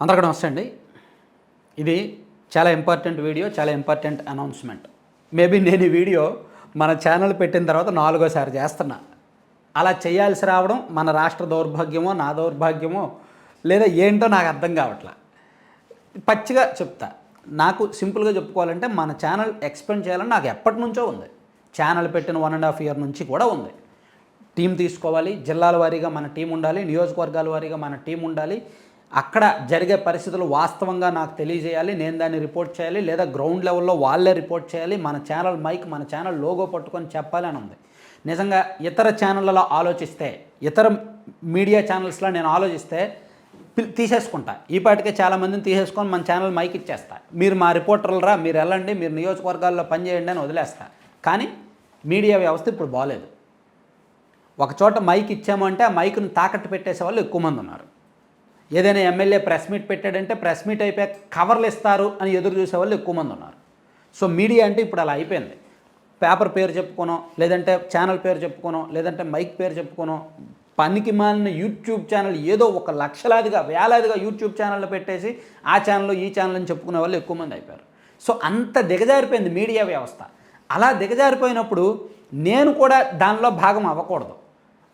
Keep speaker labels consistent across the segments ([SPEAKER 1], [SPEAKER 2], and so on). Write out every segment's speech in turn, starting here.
[SPEAKER 1] అందరికీ నమస్తే అండి. ఇది చాలా ఇంపార్టెంట్ వీడియో చాలా ఇంపార్టెంట్ అనౌన్స్మెంట్ మేబీ నేను ఈ వీడియో మన ఛానల్ పెట్టిన తర్వాత నాలుగోసారి చేస్తున్నా. అలా చేయాల్సి రావడం మన రాష్ట్ర దౌర్భాగ్యమో నా దౌర్భాగ్యమో లేదా ఏంటో నాకు అర్థం కావట్లా. పచ్చిగా చెప్తా. నాకు సింపుల్గా చెప్పుకోవాలంటే మన ఛానల్ ఎక్స్పెండ్ చేయాలని నాకు ఎప్పటి నుంచో ఉంది. ఛానల్ పెట్టిన వన్ అండ్ హాఫ్ ఇయర్ నుంచి కూడా ఉంది. టీం తీసుకోవాలి జిల్లాల వారీగా మన టీం ఉండాలి నియోజకవర్గాల వారీగా మన టీం ఉండాలి అక్కడ జరిగే పరిస్థితులు వాస్తవంగా నాకు తెలియజేయాలి నేను దాన్ని రిపోర్ట్ చేయాలి లేదా గ్రౌండ్ లెవెల్లో వాళ్ళే రిపోర్ట్ చేయాలి మన ఛానల్ మైక్ మన ఛానల్ లోగో పట్టుకొని చెప్పాలి అని ఉంది. నిజంగా ఇతర ఛానళ్ళలో ఆలోచిస్తే ఇతర మీడియా ఛానల్స్లో నేను ఆలోచిస్తే తీసేసుకుంటా. ఈ పాటికే తీసేసుకొని మన ఛానల్ మైక్ ఇచ్చేస్తా. మీరు మా రిపోర్టర్లరా మీరు వెళ్ళండి మీరు నియోజకవర్గాల్లో పనిచేయండి అని వదిలేస్తా. కానీ మీడియా వ్యవస్థ ఇప్పుడు బాగాలేదు ఒక చోట మైక్ ఇచ్చామంటే ఆ మైక్ను తాకట్టు పెట్టేసే వాళ్ళు ఎక్కువ మంది ఉన్నారు. ఏదైనా ఎమ్మెల్యే ప్రెస్ మీట్ పెట్టాడంటే ప్రెస్ మీట్ అయిపోయాక కవర్లు ఇస్తారు అని ఎదురు చూసే వాళ్ళు ఎక్కువ మంది ఉన్నారు. సో మీడియా అంటే ఇప్పుడు అలా అయిపోయింది. పేపర్ పేరు చెప్పుకోనో లేదంటే ఛానల్ పేరు చెప్పుకోనో లేదంటే మైక్ పేరు చెప్పుకోనో పనికి మాలిన యూట్యూబ్ ఛానల్ ఏదో ఒక లక్షలాదిగా వేలాదిగా యూట్యూబ్ ఛానల్ పెట్టేసి ఆ ఛానల్ ఈ ఛానల్ అని చెప్పుకునే వాళ్ళు ఎక్కువ మంది అయిపోయారు. సో అంత దిగజారిపోయింది మీడియా వ్యవస్థ. అలా దిగజారిపోయినప్పుడు నేను కూడా దానిలో భాగం అవ్వకూడదు.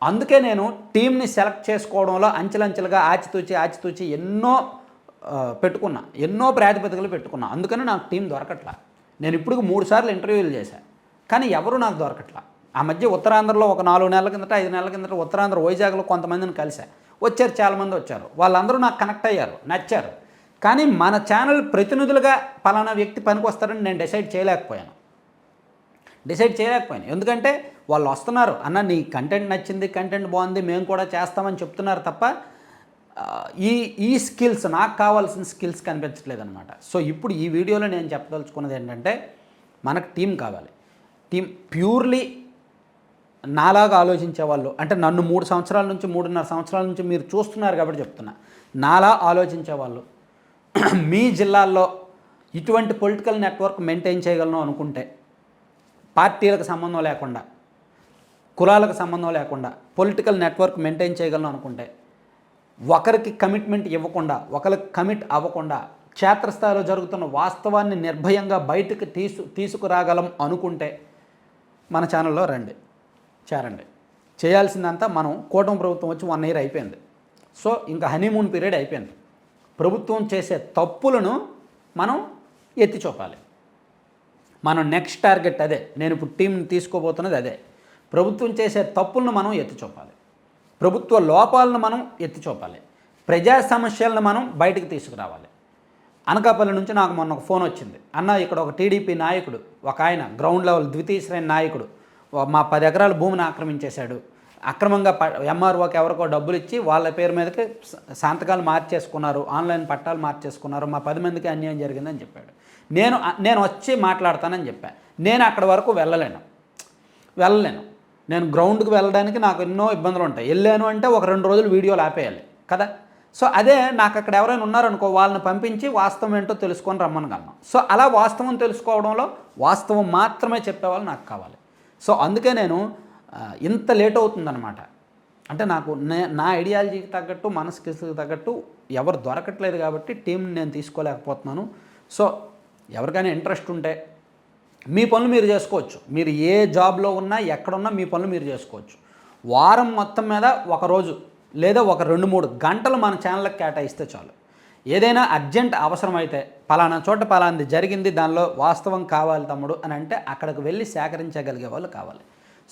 [SPEAKER 1] అందుకే నేను టీంని సెలెక్ట్ చేసుకోవడంలో అంచెలంచెలుగా ఆచితూచి ఆచితూచి ఎన్నో పెట్టుకున్నా. ఎన్నో ప్రాతిపదికలు పెట్టుకున్నా. అందుకని నాకు టీం దొరకట్లా. నేను ఇప్పుడు మూడు సార్లు ఇంటర్వ్యూలు చేశాను కానీ ఎవరు నాకు దొరకట్లా. ఆ మధ్య ఉత్తరాంధ్రలో ఒక నాలుగు నెలల కిందట ఐదు నెలల కిందట ఉత్తరాంధ్ర వైజాగ్లో కొంతమందిని కలిసా వచ్చారు చాలామంది వచ్చారు. వాళ్ళందరూ నాకు కనెక్ట్ అయ్యారు నచ్చారు. కానీ మన ఛానల్ ప్రతినిధులుగా పలానా వ్యక్తి పనికి వస్తారని నేను డిసైడ్ చేయలేకపోయాను. డిసైడ్ చేయలేకపోయాను. ఎందుకంటే వాళ్ళు వస్తున్నారు. అన్న నీ కంటెంట్ నచ్చింది కంటెంట్ బాగుంది మేము కూడా చేస్తామని చెప్తున్నారు తప్ప ఈ ఈ స్కిల్స్ నాకు కావాల్సిన స్కిల్స్ కనిపించట్లేదు అనమాట సో ఇప్పుడు ఈ వీడియోలో నేను చెప్పదలుచుకున్నది ఏంటంటే మనకు టీం కావాలి. టీం ప్యూర్లీ నాలాగా ఆలోచించే వాళ్ళు అంటే నన్ను మూడు సంవత్సరాల నుంచి మూడున్నర సంవత్సరాల నుంచి మీరు చూస్తున్నారు కాబట్టి చెప్తున్నా. నాలా ఆలోచించే వాళ్ళు మీ జిల్లాల్లో ఇటువంటి పొలిటికల్ నెట్వర్క్ మెయింటైన్ చేయగలను అనుకుంటే పార్టీలకు సంబంధం లేకుండా కులాలకు సంబంధం లేకుండా పొలిటికల్ నెట్వర్క్ మెయింటైన్ చేయగలను అనుకుంటే ఒకరికి కమిట్మెంట్ ఇవ్వకుండా ఒకరికి కమిట్ అవ్వకుండా క్షేత్రస్థాయిలో జరుగుతున్న వాస్తవాన్ని నిర్భయంగా బయటకు తీసు తీసుకురాగలం అనుకుంటే మన ఛానల్లో రండి చేరండి. చేయాల్సిందంతా మనం కూటమి ప్రభుత్వం వచ్చి వన్ ఇయర్ అయిపోయింది. సో ఇంకా హనీమూన్ పీరియడ్ అయిపోయింది. ప్రభుత్వం చేసే తప్పులను మనం ఎత్తి చూపాలి. మనం నెక్స్ట్ టార్గెట్ అదే. నేను ఇప్పుడు టీంని తీసుకోబోతున్నది అదే. ప్రభుత్వం చేసే తప్పులను మనం ఎత్తి చూపాలి. ప్రభుత్వ లోపాలను మనం ఎత్తి చూపాలి. ప్రజా సమస్యలను మనం బయటకు తీసుకురావాలి. అనకాపల్లి నుంచి నాకు మొన్న ఒక ఫోన్ వచ్చింది. అన్న ఇక్కడ ఒక టీడీపీ నాయకుడు ఒక ఆయన గ్రౌండ్ లెవెల్ ద్వితీయ శ్రేణి నాయకుడు మా పది ఎకరాల భూమిని ఆక్రమించేశాడు. అక్రమంగా ప ఎంఆర్ఓకి ఎవరికో డబ్బులు ఇచ్చి వాళ్ళ పేరు మీదకి స- సంతకాలు మార్చేసుకున్నారు ఆన్లైన్ పట్టాలు మార్చేసుకున్నారు మా పది మందికి అన్యాయం జరిగిందని చెప్పాడు. నేను నేను వచ్చి మాట్లాడతానని చెప్పాను నేను అక్కడి వరకు వెళ్ళలేను. వెళ్ళలేను. నేను గ్రౌండ్కి వెళ్ళడానికి నాకు ఎన్నో ఇబ్బందులు ఉంటాయి. వెళ్ళాను అంటే ఒక రెండు రోజులు వీడియోలు ఆపేయాలి కదా? సో అదే నాకు అక్కడ ఎవరైనా ఉన్నారనుకో వాళ్ళని పంపించి వాస్తవం ఏంటో తెలుసుకొని రమ్మనగలను సో అలా వాస్తవం తెలుసుకోవడంలో వాస్తవం మాత్రమే చెప్పేవాళ్ళు నాకు కావాలి. సో అందుకే నేను ఇంత లేట్ అవుతుందన్నమాట. అంటే నాకు నే- నా ఐడియాలజీకి తగ్గట్టు మన స్కిల్స్కి తగ్గట్టు ఎవరు దొరకట్లేదు కాబట్టి టీంని నేను తీసుకోలేకపోతున్నాను. సో ఎవరికైనా ఇంట్రెస్ట్ ఉంటే మీ పనులు మీరు చేసుకోవచ్చు. మీరు ఏ జాబ్లో ఉన్నా ఎక్కడున్నా మీ పనులు మీరు చేసుకోవచ్చు. వారం మొత్తం మీద ఒక రోజు లేదా ఒక రెండు మూడు గంటలు మన ఛానల్కి కేటాయిస్తే చాలు. ఏదైనా అర్జెంట్ అవసరమైతే పలానా చోట పలాంది జరిగింది దానిలో వాస్తవం కావాలి తమ్ముడు అని అంటే అక్కడికి వెళ్ళి సేకరించగలిగే వాళ్ళు కావాలి.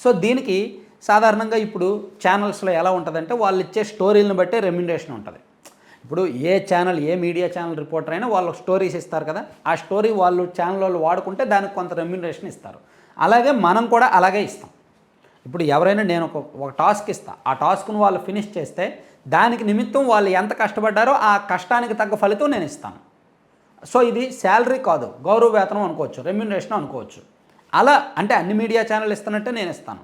[SPEAKER 1] సో దీనికి సాధారణంగా ఇప్పుడు ఛానల్స్లో ఎలా ఉంటుందంటే వాళ్ళు ఇచ్చే స్టోరీలను బట్టే రెమ్యునరేషన్ ఉంటుంది. ఇప్పుడు ఏ ఛానల్ ఏ మీడియా ఛానల్ రిపోర్టర్ అయినా వాళ్ళు స్టోరీస్ ఇస్తారు కదా ఆ స్టోరీ వాళ్ళు ఛానల్ వాళ్ళు వాడుకుంటే దానికి కొంత రెమ్యునరేషన్ ఇస్తారు. అలాగే మనం కూడా అలాగే ఇస్తాం. ఇప్పుడు ఎవరైనా నేను ఒక ఒక టాస్క్ ఇస్తా ఆ టాస్క్ను వాళ్ళు ఫినిష్ చేస్తే దానికి నిమిత్తం వాళ్ళు ఎంత కష్టపడ్డారో ఆ కష్టానికి తగ్గ ఫలితం నేను ఇస్తాను. సో ఇది శాలరీ కాదు గౌరవ వేతనం అనుకోవచ్చు రెమ్యునరేషన్ అనుకోవచ్చు. అలా అంటే అన్ని మీడియా ఛానల్ ఇస్తున్నట్టే నేను ఇస్తాను.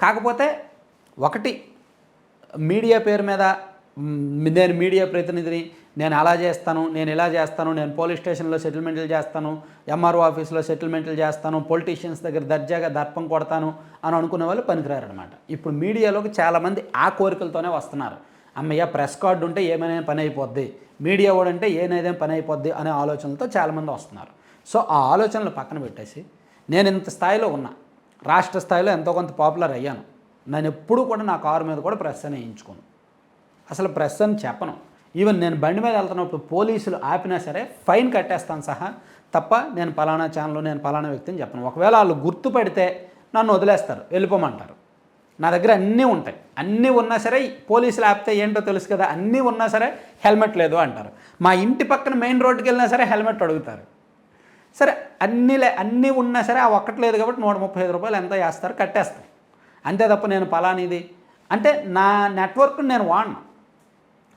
[SPEAKER 1] కాకపోతే ఒకటి మీడియా పేరు మీద నేను మీడియా ప్రతినిధిని నేను అలా చేస్తాను నేను ఇలా చేస్తాను నేను పోలీస్ స్టేషన్లో సెటిల్మెంట్లు చేస్తాను ఎంఆర్ఓ ఆఫీస్లో సెటిల్మెంట్లు చేస్తాను పొలిటీషియన్స్ దగ్గర దర్జాగా దర్పం కొడతాను అని అనుకునే వాళ్ళు పనికిరారు అనమాట ఇప్పుడు మీడియాలోకి చాలామంది ఆ కోరికలతోనే వస్తున్నారు. అమ్మయ్య ప్రెస్ కార్డు ఉంటే ఏమైనా పని అయిపోద్ది మీడియా వాడంటే ఏనైనా పని అయిపోద్ది అనే ఆలోచనలతో చాలామంది వస్తున్నారు. సో ఆ ఆలోచనలు పక్కన పెట్టేసి నేను ఇంత స్థాయిలో ఉన్నా రాష్ట్ర స్థాయిలో ఎంతో కొంత పాపులర్ అయ్యాను. నేను ఎప్పుడూ కూడా నా కారు మీద కూడా ప్రెస్ అని వేయించుకోను. అసలు ప్రెస్ అని చెప్పను. ఈవెన్ నేను బండి మీద వెళ్తున్నప్పుడు పోలీసులు ఆపినా సరే ఫైన్ కట్టేస్తాను సహా తప్ప నేను పలానా ఛానల్ నేను పలానా వ్యక్తిని చెప్పను. ఒకవేళ వాళ్ళు గుర్తుపడితే నన్ను వదిలేస్తారు వెళ్ళిపోమంటారు. నా దగ్గర అన్నీ ఉంటాయి. అన్నీ ఉన్నా సరే పోలీసులు ఆపితే ఏంటో తెలుసు కదా అన్నీ ఉన్నా సరే హెల్మెట్ లేదు అంటారు. మా ఇంటి పక్కన మెయిన్ రోడ్డుకి వెళ్ళినా సరే హెల్మెట్ అడుగుతారు. సరే అన్నీ లే అన్నీ ఉన్నా సరే ఆ ఒక్కటి లేదు కాబట్టి నూట ముప్పై ఐదు రూపాయలు ఎంత వేస్తారు కట్టేస్తారు అంతే తప్ప నేను పలానిది. అంటే నా నెట్వర్క్ నేను వాడను.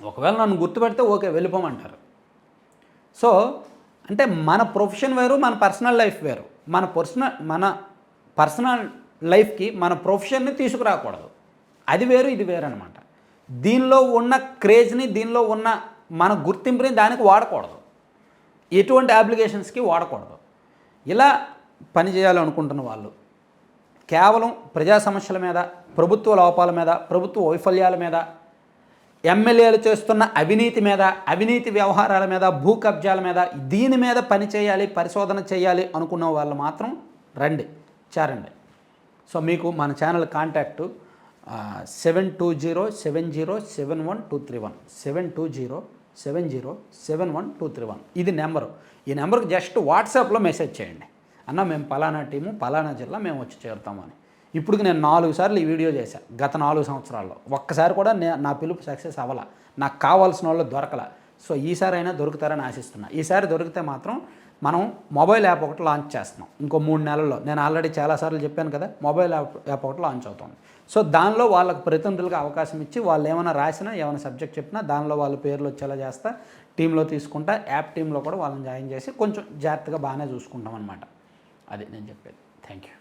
[SPEAKER 1] ఒకవేళ నన్ను గుర్తుపెడితే ఓకే వెళ్ళిపోమంటారు. సో అంటే మన ప్రొఫెషన్ వేరు మన పర్సనల్ లైఫ్ వేరు. మన పర్సనల్ మన పర్సనల్ లైఫ్కి మన ప్రొఫెషన్ని తీసుకురాకూడదు. అది వేరు ఇది వేరు అనమాట దీనిలో ఉన్న క్రేజ్ని దీనిలో ఉన్న మన గుర్తింపుని దానికి వాడకూడదు. ఎటువంటి అప్లికేషన్స్కి వాడకూడదు. ఇలా పని చేయాలనుకుంటున్న వాళ్ళు కేవలం ప్రజా సమస్యల మీద ప్రభుత్వ లోపాల మీద ప్రభుత్వ వైఫల్యాల మీద ఎమ్మెల్యేలు చేస్తున్న అవినీతి మీద అవినీతి వ్యవహారాల మీద భూ కబ్జాల మీద దీని మీద పని చేయాలి పరిశోధన చేయాలి అనుకున్న వాళ్ళు మాత్రం రండి చేరండి. సో మీకు మన channel contact seven two zero seven zero seven one two three one seven two zero seven zero seven one two three one. ఇది నెంబరు. ఈ నెంబర్కి జస్ట్ వాట్సాప్లో మెసేజ్ చేయండి. అన్న మేము పలానా టీము పలానా జిల్లా మేము వచ్చి చేరుతామని. ఇప్పుడు నేను నాలుగు సార్లు ఈ వీడియో చేశాను గత నాలుగు సంవత్సరాల్లో. ఒక్కసారి కూడా నే నా పిలుపు సక్సెస్ అవ్వాల. నాకు కావాల్సిన వాళ్ళు దొరకల. సో ఈసారి అయినా దొరుకుతారని ఆశిస్తున్నా. ఈసారి దొరికితే మాత్రం మనం మొబైల్ యాప్ ఒకటి లాంచ్ చేస్తున్నాం. ఇంకో మూడు నెలల్లో. నేను ఆల్రెడీ చాలాసార్లు చెప్పాను కదా మొబైల్ యాప్ యాప్ ఒకటి లాంచ్ అవుతుంది. సో దానిలో వాళ్ళకు ప్రతినిధులుగా అవకాశం ఇచ్చి వాళ్ళు ఏమైనా రాసినా ఏమైనా సబ్జెక్ట్ చెప్పినా దానిలో వాళ్ళ పేర్లు వచ్చేలా చేస్తా టీంలో తీసుకుంటా యాప్ టీంలో కూడా వాళ్ళని జాయిన్ చేసి కొంచెం జాగ్రత్తగా బాగానే చూసుకుంటాం అనమాట అది నేను చెప్పేది. Thank you